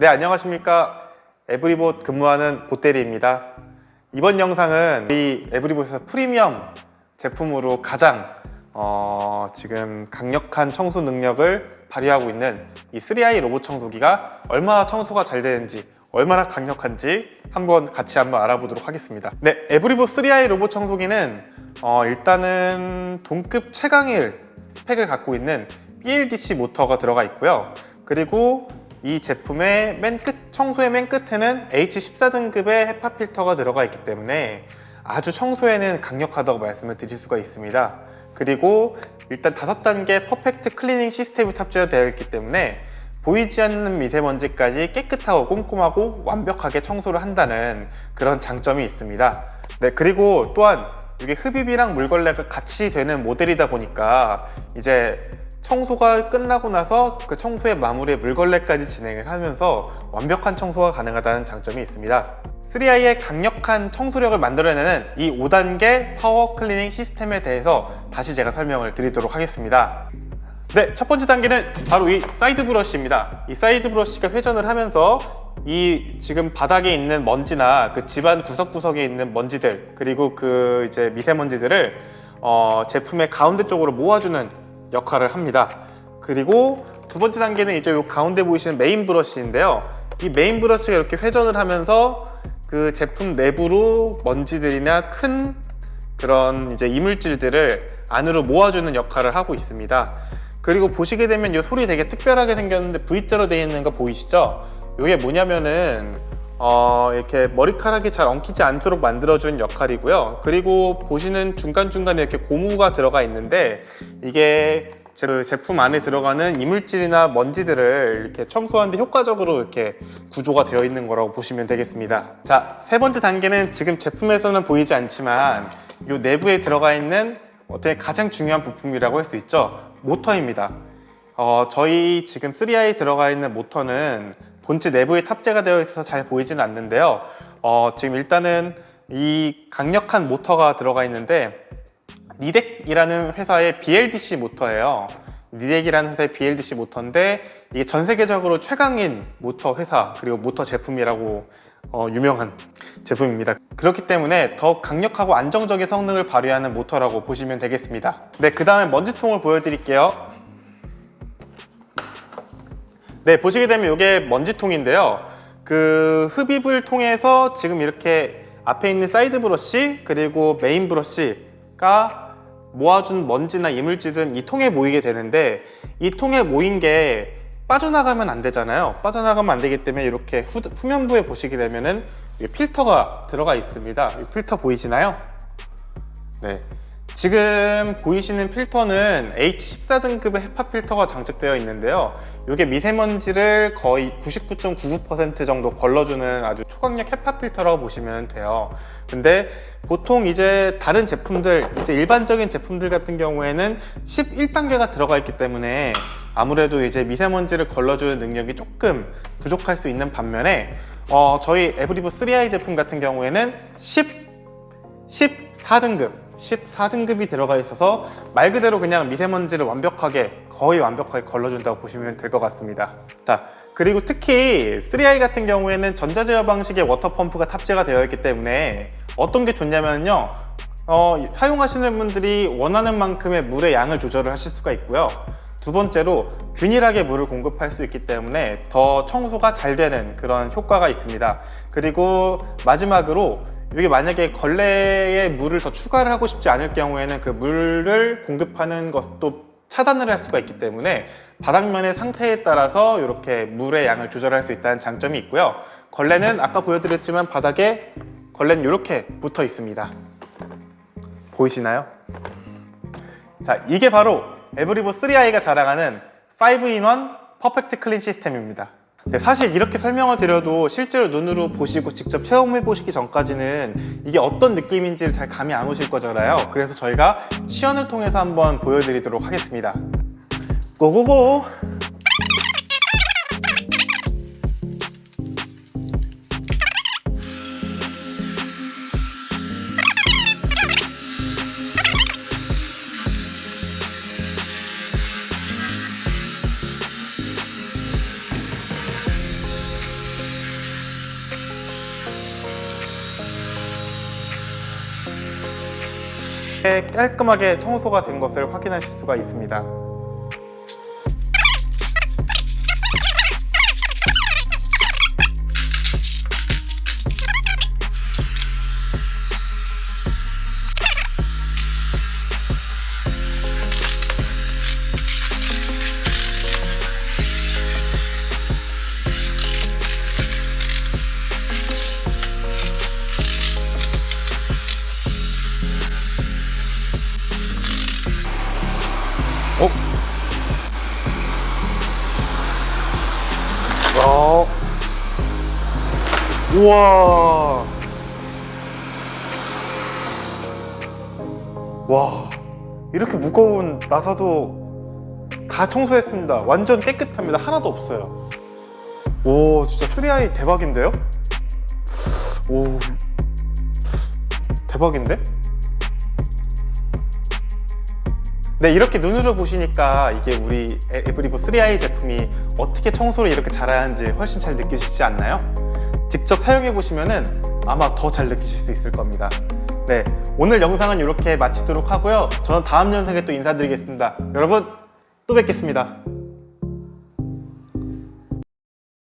네, 안녕하십니까. 에브리봇 근무하는 보대리입니다. 이번 영상은 이 에브리봇에서 프리미엄 제품으로 가장 어, 지금 강력한 청소 능력을 발휘하고 있는 이 3i 로봇 청소기가 얼마나 청소가 잘 되는지 얼마나 강력한지 한번 같이 한번 알아보도록 하겠습니다. 네, 에브리봇 3i 로봇 청소기는 어, 일단은 동급 최강일 스펙을 갖고 있는 BLDC 모터가 들어가 있고요. 그리고 이 제품의 맨 끝, 청소의 맨 끝에는 H14 등급의 헤파 필터가 들어가 있기 때문에 아주 청소에는 강력하다고 말씀을 드릴 수가 있습니다. 그리고 일단 다섯 단계 퍼펙트 클리닝 시스템이 탑재가 되어 있기 때문에 보이지 않는 미세먼지까지 깨끗하고 꼼꼼하고 완벽하게 청소를 한다는 그런 장점이 있습니다. 네, 그리고 또한 이게 흡입이랑 물걸레가 같이 되는 모델이다 보니까 이제 청소가 끝나고 나서 그 청소의 마무리에 물걸레까지 진행을 하면서 완벽한 청소가 가능하다는 장점이 있습니다. 3i의 강력한 청소력을 만들어내는 이 5단계 파워 클리닝 시스템에 대해서 다시 제가 설명을 드리도록 하겠습니다. 네, 첫 번째 단계는 바로 이 사이드 브러쉬입니다. 이 사이드 브러쉬가 회전을 하면서 이 지금 바닥에 있는 먼지나 그 집안 구석구석에 있는 먼지들 그리고 그 이제 미세먼지들을 어, 제품의 가운데 쪽으로 모아주는 역할을 합니다. 그리고 두 번째 단계는 이제 이 가운데 보이시는 메인 브러쉬인데요. 이 메인 브러쉬가 이렇게 회전을 하면서 그 제품 내부로 먼지들이나 큰 그런 이제 이물질들을 안으로 모아주는 역할을 하고 있습니다. 그리고 보시게 되면 이 소리 되게 특별하게 생겼는데 V자로 되어 있는 거 보이시죠? 이게 뭐냐면은 어, 이렇게 머리카락이 잘 엉키지 않도록 만들어준 역할이고요. 그리고 보시는 중간중간에 이렇게 고무가 들어가 있는데 이게 제- 그 제품 안에 들어가는 이물질이나 먼지들을 이렇게 청소하는데 효과적으로 이렇게 구조가 되어 있는 거라고 보시면 되겠습니다. 자, 세 번째 단계는 지금 제품에서는 보이지 않지만 이 내부에 들어가 있는 어떻게 가장 중요한 부품이라고 할 수 있죠. 모터입니다. 어, 저희 지금 3i 들어가 있는 모터는 본체 내부에 탑재가 되어 있어서 잘 보이지는 않는데요. 어, 지금 일단은 이 강력한 모터가 들어가 있는데 니덱이라는 회사의 BLDC 모터예요. 니덱이라는 회사의 BLDC 모터인데 이게 전 세계적으로 최강인 모터 회사 그리고 모터 제품이라고 어, 유명한 제품입니다. 그렇기 때문에 더 강력하고 안정적인 성능을 발휘하는 모터라고 보시면 되겠습니다. 네, 그 다음에 먼지통을 보여드릴게요. 네, 보시게 되면 이게 먼지통인데요. 그 흡입을 통해서 지금 이렇게 앞에 있는 사이드 브러쉬 그리고 메인 브러쉬가 모아준 먼지나 이물질은 이 통에 모이게 되는데 이 통에 모인 게 빠져나가면 안 되잖아요. 빠져나가면 안 되기 때문에 이렇게 후, 후면부에 보시게 되면은 이 필터가 들어가 있습니다. 이 필터 보이시나요? 네. 지금 보이시는 필터는 H14 등급의 헤파 필터가 장착되어 있는데요. 이게 미세먼지를 거의 99.99% 정도 걸러주는 아주 초강력 헤파 필터라고 보시면 돼요. 근데 보통 이제 다른 제품들, 이제 일반적인 제품들 같은 경우에는 11단계가 들어가 있기 때문에 아무래도 이제 미세먼지를 걸러주는 능력이 조금 부족할 수 있는 반면에 어, 저희 에브리브 3i 제품 같은 경우에는 10 14등급, 14등급이 들어가 있어서 말 그대로 그냥 미세먼지를 완벽하게, 거의 완벽하게 걸러준다고 보시면 될 것 같습니다. 자, 그리고 특히 3i 같은 경우에는 전자제어 방식의 워터펌프가 탑재가 되어 있기 때문에 어떤 게 좋냐면요. 어, 사용하시는 분들이 원하는 만큼의 물의 양을 조절을 하실 수가 있고요. 두 번째로 균일하게 물을 공급할 수 있기 때문에 더 청소가 잘 되는 그런 효과가 있습니다. 그리고 마지막으로 이게 만약에 걸레에 물을 더 추가를 하고 싶지 않을 경우에는 그 물을 공급하는 것도 차단을 할 수가 있기 때문에 바닥면의 상태에 따라서 이렇게 물의 양을 조절할 수 있다는 장점이 있고요. 걸레는 아까 보여드렸지만 바닥에 걸레는 이렇게 붙어 있습니다. 보이시나요? 자, 이게 바로 에브리보 3i가 자랑하는 5in1 퍼펙트 클린 시스템입니다. 네, 사실 이렇게 설명을 드려도 실제로 눈으로 보시고 직접 체험해 보시기 전까지는 이게 어떤 느낌인지를 잘 감이 안 오실 거잖아요. 그래서 저희가 시연을 통해서 한번 보여드리도록 하겠습니다. 고고고! 깔끔하게 청소가 된 것을 확인하실 수가 있습니다. 우와. 와. 이렇게 무거운 나사도 다 청소했습니다. 완전 깨끗합니다. 하나도 없어요. 오, 진짜 3i 대박인데요? 오. 대박인데? 네, 이렇게 눈으로 보시니까 이게 우리 에- 에브리보 3i 제품이 어떻게 청소를 이렇게 잘하는지 훨씬 잘 느끼시지 않나요? 직접 사용해 보시면은 아마 더 잘 느끼실 수 있을 겁니다. 네, 오늘 영상은 이렇게 마치도록 하고요. 저는 다음 영상에 또 인사드리겠습니다. 여러분, 또 뵙겠습니다.